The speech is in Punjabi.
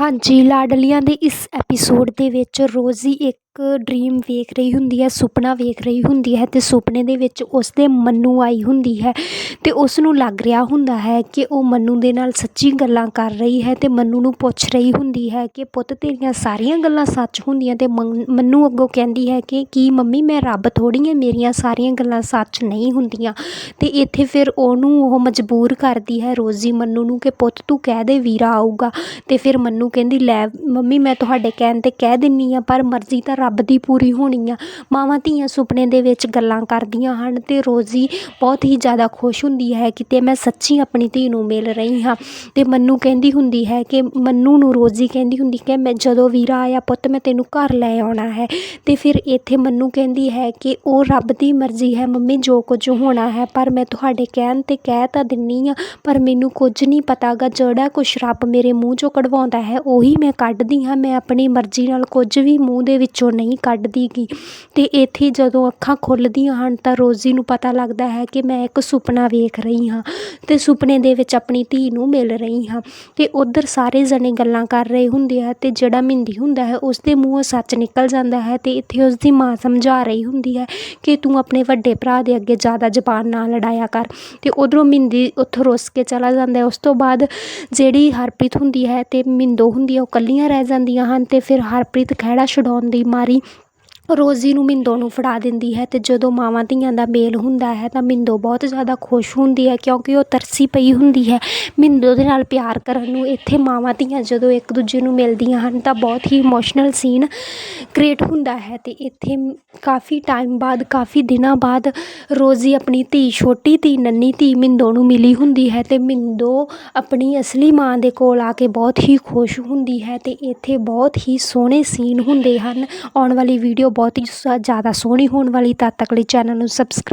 ਹਾਂਜੀ ਲਾਡਲੀਆਂ ਦੇ ਇਸ ਐਪੀਸੋਡ ਦੇ ਵਿੱਚ ਰੋਜ਼ੀ ਇੱਕ ਡਰੀਮ ਵੇਖ ਰਹੀ ਹੁੰਦੀ ਹੈ, ਸੁਪਨਾ ਵੇਖ ਰਹੀ ਹੁੰਦੀ ਹੈ ਅਤੇ ਸੁਪਨੇ ਦੇ ਵਿੱਚ ਉਸਦੇ ਮੰਨੂ ਆਈ ਹੁੰਦੀ ਹੈ ਅਤੇ ਉਸ ਨੂੰ ਲੱਗ ਰਿਹਾ ਹੁੰਦਾ ਹੈ ਕਿ ਉਹ ਮੰਨੂ ਦੇ ਨਾਲ ਸੱਚੀ ਗੱਲਾਂ ਕਰ ਰਹੀ ਹੈ ਅਤੇ ਮੰਨੂ ਨੂੰ ਪੁੱਛ ਰਹੀ ਹੁੰਦੀ ਹੈ ਕਿ ਪੁੱਤ ਤੇਰੀਆਂ ਸਾਰੀਆਂ ਗੱਲਾਂ ਸੱਚ ਹੁੰਦੀਆਂ ਅਤੇ ਮੰਨ, ਮੰਨੂ ਅੱਗੋਂ ਕਹਿੰਦੀ ਹੈ ਕਿ ਕੀ ਮੰਮੀ ਮੈਂ ਰੱਬ ਥੋੜ੍ਹੀ ਹਾਂ, ਮੇਰੀਆਂ ਸਾਰੀਆਂ ਗੱਲਾਂ ਸੱਚ ਨਹੀਂ ਹੁੰਦੀਆਂ ਅਤੇ ਇੱਥੇ ਫਿਰ ਉਹਨੂੰ ਉਹ ਮਜਬੂਰ ਕਰਦੀ ਹੈ ਰੋਜ਼ੀ ਮੰਨੂ ਨੂੰ ਕਿ ਪੁੱਤ ਤੂੰ ਕਹਿ ਦੇ ਵੀਰਾ ਆਊਗਾ ਅਤੇ ਫਿਰ ਮੰਨੂ ਕਹਿੰਦੀ, ਲੈ ਮੰਮੀ ਮੈਂ ਤੁਹਾਡੇ ਕਹਿਣ 'ਤੇ ਕਹਿ ਦਿੰਦੀ ਹਾਂ ਪਰ ਮਰਜ਼ੀ ਤਾਂ ਰੱਬ ਦੀ ਪੂਰੀ ਹੋਣੀ ਆ। ਮਾਵਾਂ ਧੀਆਂ ਸੁਪਨੇ ਦੇ ਵਿੱਚ ਗੱਲਾਂ ਕਰਦੀਆਂ ਹਨ ਅਤੇ ਰੋਜ਼ੀ ਬਹੁਤ ਹੀ ਜ਼ਿਆਦਾ ਖੁਸ਼ ਹੁੰਦੀ ਹੈ ਕਿਤੇ ਮੈਂ ਸੱਚੀ ਆਪਣੀ ਧੀ ਨੂੰ ਮਿਲ ਰਹੀ ਹਾਂ। ਅਤੇ ਮੰਨੂ ਕਹਿੰਦੀ ਹੁੰਦੀ ਹੈ ਕਿ ਮੰਨੂ ਨੂੰ ਰੋਜ਼ੀ ਕਹਿੰਦੀ ਹੁੰਦੀ ਕਿ ਮੈਂ ਜਦੋਂ ਵੀਰਾ ਆਇਆ ਪੁੱਤ, ਮੈਂ ਤੈਨੂੰ ਘਰ ਲੈ ਆਉਣਾ ਹੈ। ਅਤੇ ਫਿਰ ਇੱਥੇ ਮੰਨੂ ਕਹਿੰਦੀ ਹੈ ਕਿ ਉਹ ਰੱਬ ਦੀ ਮਰਜ਼ੀ ਹੈ, ਮੰਮੀ ਜੋ ਕੁਝ ਹੋਣਾ ਹੈ, ਪਰ ਮੈਂ ਤੁਹਾਡੇ ਕਹਿਣ 'ਤੇ ਕਹਿ ਤਾਂ ਦਿੰਦੀ ਹਾਂ ਪਰ ਮੈਨੂੰ ਕੁਝ ਨਹੀਂ ਪਤਾ ਗਾ ਜਿਹੜਾ ਕੁਛ ਰੱਬ ਮੇਰੇ ਮੂੰਹ 'ਚੋਂ ਕਢਵਾਉਂਦਾ ਹੈ, ਉਹੀ ਮੈਂ ਕੱਢਦੀ ਹਾਂ। ਮੈਂ ਆਪਣੀ ਮਰਜ਼ੀ ਨਾਲ ਕੁਝ ਵੀ ਮੂੰਹ ਦੇ ਵਿੱਚੋਂ ਨਹੀਂ ਕੱਢਦੀ ਗੀ ਅਤੇ ਇੱਥੇ ਜਦੋਂ ਅੱਖਾਂ ਖੁੱਲ੍ਹਦੀਆਂ ਹਨ ਤਾਂ ਰੋਜ਼ੀ ਨੂੰ ਪਤਾ ਲੱਗਦਾ ਹੈ ਕਿ ਮੈਂ ਇੱਕ ਸੁਪਨਾ ਵੇਖ ਰਹੀ ਹਾਂ ਅਤੇ ਸੁਪਨੇ ਦੇ ਵਿੱਚ ਆਪਣੀ ਧੀ ਨੂੰ ਮਿਲ ਰਹੀ ਹਾਂ। ਅਤੇ ਉੱਧਰ ਸਾਰੇ ਜਣੇ ਗੱਲਾਂ ਕਰ ਰਹੇ ਹੁੰਦੇ ਆ ਅਤੇ ਜਿਹੜਾ ਮਿੰਦੀ ਹੁੰਦਾ ਹੈ ਉਸਦੇ ਮੂੰਹੋਂ ਸੱਚ ਨਿਕਲ ਜਾਂਦਾ ਹੈ ਅਤੇ ਇੱਥੇ ਉਸਦੀ ਮਾਂ ਸਮਝਾ ਰਹੀ ਹੁੰਦੀ ਹੈ ਕਿ ਤੂੰ ਆਪਣੇ ਵੱਡੇ ਭਰਾ ਦੇ ਅੱਗੇ ਜ਼ਿਆਦਾ ਜ਼ਬਾਨ ਨਾ ਲੜਾਇਆ ਕਰ। ਅਤੇ ਉੱਧਰੋਂ ਮਿੰਦੀ ਉੱਥੋਂ ਰੁੱਸ ਕੇ ਚਲਾ ਜਾਂਦਾ ਉਸ ਤੋਂ ਬਾਅਦ ਜਿਹੜੀ ਹਰਪ੍ਰੀਤ ਹੁੰਦੀ ਹੈ ਅਤੇ ਮਿੰਦੋ ਹੁੰਦੀ ਹੈ ਉਹ ਇਕੱਲੀਆਂ ਰਹਿ ਜਾਂਦੀਆਂ ਹਨ ਅਤੇ ਫਿਰ ਹਰਪ੍ਰੀਤ ਖਹਿੜਾ ਛੁਡਾਉਣ ਦੀ ਮਾਰੀ ਰੋਜ਼ੀ ਨੂੰ ਮਿੰਦੋ ਨੂੰ ਫੜਾ ਦਿੰਦੀ ਹੈ ਅਤੇ ਜਦੋਂ ਮਾਵਾਂ ਧੀਆਂ ਦਾ ਮੇਲ ਹੁੰਦਾ ਹੈ ਤਾਂ ਮਿੰਦੋ ਬਹੁਤ ਜ਼ਿਆਦਾ ਖੁਸ਼ ਹੁੰਦੀ ਹੈ ਕਿਉਂਕਿ ਉਹ ਤਰਸੀ ਪਈ ਹੁੰਦੀ ਹੈ। ਮਿੰਦੋ ਦੇ ਨਾਲ ਪਿਆਰ ਕਰਨ ਨੂੰ ਇੱਥੇ ਮਾਵਾਂ ਧੀਆਂ ਜਦੋਂ ਇੱਕ ਦੂਜੇ ਨੂੰ ਮਿਲਦੀਆਂ ਹਨ ਤਾਂ ਬਹੁਤ ਹੀ ਇਮੋਸ਼ਨਲ ਸੀਨ ਕ੍ਰੀਏਟ ਹੁੰਦਾ ਹੈ ਅਤੇ ਇੱਥੇ ਕਾਫੀ ਟਾਈਮ ਬਾਅਦ, ਕਾਫੀ ਦਿਨਾਂ ਬਾਅਦ ਰੋਜ਼ੀ ਆਪਣੀ ਧੀ, ਛੋਟੀ ਧੀ, ਨੰਨੀ ਧੀ ਮਿੰਦੋ ਨੂੰ ਮਿਲੀ ਹੁੰਦੀ ਹੈ ਅਤੇ ਮਿੰਦੋ ਆਪਣੀ ਅਸਲੀ ਮਾਂ ਦੇ ਕੋਲ ਆ ਕੇ ਬਹੁਤ ਹੀ ਖੁਸ਼ ਹੁੰਦੀ ਹੈ ਅਤੇ ਇੱਥੇ ਬਹੁਤ ਹੀ ਸੋਹਣੇ ਸੀਨ ਹੁੰਦੇ ਹਨ। ਆਉਣ ਵਾਲੀ ਵੀਡੀਓ ਬਹੁਤ ਹੀ ਜ਼ਿਆਦਾ ਸੋਹਣੀ ਹੋਣ ਵਾਲੀ ਤਦ ਤੱਕ ਲਈ ਚੈਨਲ ਨੂੰ ਸਬਸਕ੍ਰਾਈਬ